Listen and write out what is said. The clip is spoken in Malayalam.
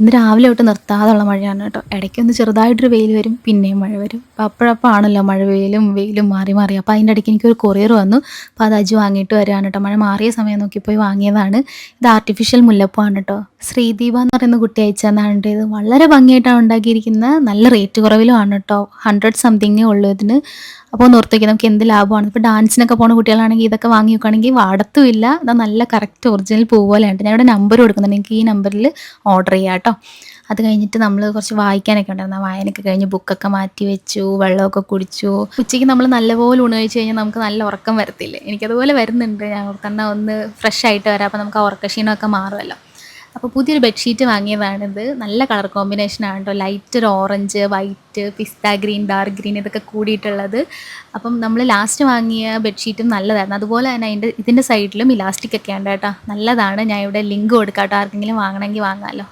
ഇന്ന് രാവിലെ തൊട്ട് നിർത്താതുള്ള മഴയാണ് കേട്ടോ. ഇടയ്ക്കൊന്ന് ചെറുതായിട്ടൊരു വെയിൽ വരും പിന്നെയും മഴ വരും. അപ്പോൾ അപ്പോഴപ്പോഴാണല്ലോ മഴ വെയിലും വെയിലും മാറി മാറി. അപ്പോൾ അതിന്റെ ഇടയ്ക്ക് എനിക്കൊരു കൊറിയർ വന്നു. അപ്പോൾ അത് അജു വാങ്ങിയിട്ട് വരികയാണ് കേട്ടോ. മഴ മാറിയ സമയം നോക്കി പോയി വാങ്ങിയതാണ്. ഇത് ആർട്ടിഫിഷ്യൽ മുല്ലപ്പൂവാണ് കേട്ടോ. ശ്രീദീപ എന്ന് പറയുന്ന കുട്ടി അയച്ചതാണ് ഇത്. വളരെ ഭംഗിയായിട്ടാണ് ഉണ്ടാക്കിയിരിക്കുന്നത്. നല്ല റേറ്റ് കുറവിലുമാണ് കേട്ടോ. ഹൺഡ്രഡ് സംതിങ് ഉള്ളൂ ഇതിന്. അപ്പോൾ ഓർത്തേക്ക് നമുക്ക് എന്ത് ലാഭമാണ്? ഇപ്പോൾ ഡാൻസിനൊക്കെ പോകുന്ന കുട്ടികളാണെങ്കിൽ ഇതൊക്കെ വാങ്ങി വെക്കുകയാണെങ്കിൽ വാടത്തുമില്ല അത് നല്ല കറക്റ്റ് ഒറിജിനൽ പൂ പോലെ ഉണ്ട് ഞാൻ ഇവിടെ നമ്പർ കൊടുക്കുന്നുണ്ട്. എനിക്ക് ഈ നമ്പറിൽ ഓർഡർ ചെയ്യാം കേട്ടോ. അത് കഴിഞ്ഞിട്ട് നമ്മൾ കുറച്ച് വായിക്കാനൊക്കെ ഉണ്ടായിരുന്നു. വായനയൊക്കെ കഴിഞ്ഞ് ബുക്കൊക്കെ മാറ്റി വെച്ചു വെള്ളമൊക്കെ കുടിച്ചു. ഉച്ചയ്ക്ക് നമ്മൾ നല്ലപോലെ ഊണ് കഴിഞ്ഞാൽ നമുക്ക് നല്ല ഉറക്കം വരത്തില്ലേ? എനിക്കതുപോലെ വരുന്നുണ്ട്. ഞാൻ തന്നെ ഒന്ന് ഫ്രഷ് ആയിട്ട് വരാം. അപ്പോൾ നമുക്ക് ആ ഉറക്കക്ഷീണമൊക്കെ മാറുമല്ലോ. അപ്പോൾ പുതിയൊരു ബെഡ്ഷീറ്റ് വാങ്ങിയതാണിത്. നല്ല കളർ കോമ്പിനേഷനാണ് കേട്ടോ. ലൈറ്റ് ഒരു orange white pista green dark green ഇതൊക്കെ കൂടിയിട്ടുള്ളത്. അപ്പം നമ്മൾ ലാസ്റ്റ് വാങ്ങിയ ബെഡ്ഷീറ്റും നല്ലതായിരുന്നു. അതുപോലെ തന്നെ അതിന്റെ ഇതിന്റെ സൈഡിലും ഇലാസ്റ്റിക് ഒക്കെ ഉണ്ട് കേട്ടോ. നല്ലതാണ്. ഞാൻ ഇവിടെ ലിങ്ക് കൊടുക്കാം കേട്ടോ. ആർക്കെങ്കിലും വാങ്ങണമെങ്കിൽ വാങ്ങാമല്ലോ